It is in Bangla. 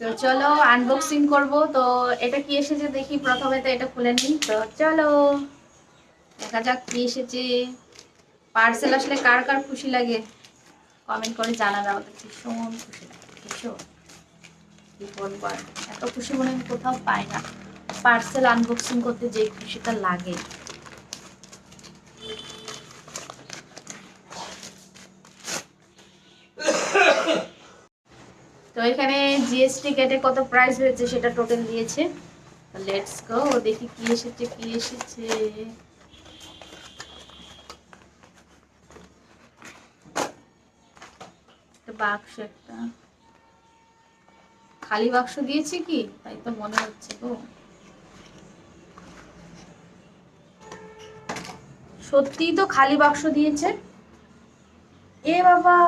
তো চলো আনবক্সিং করব। তো এটা কি এসেছে দেখি, প্রথমে তো এটা খুলে নিই। তো চলো, দেখা যাক কি এসেছে। পার্সেল আসলে কার কার খুশি লাগে? কমেন্ট করে জানাবে আমাদের ভীষণ খুশি লাগে, ভীষণ। কি বলব এত খুশি মনে কোথাও পাই না। পার্সেল আনবক্সিং করতে যে খুশিটা লাগে। তো এখানে জিএসটি কেটে কত প্রাইস হয়েছে সেটা টোটাল দিয়েছে? লেটস গো দেখি কি এসেছে কি এসেছে। বাক্স একটা। খালি বাক্স দিয়েছে কি? তাই তো মনে হচ্ছে গো। সত্যিই তো খালি বাক্স দিয়েছে? এ বাবা!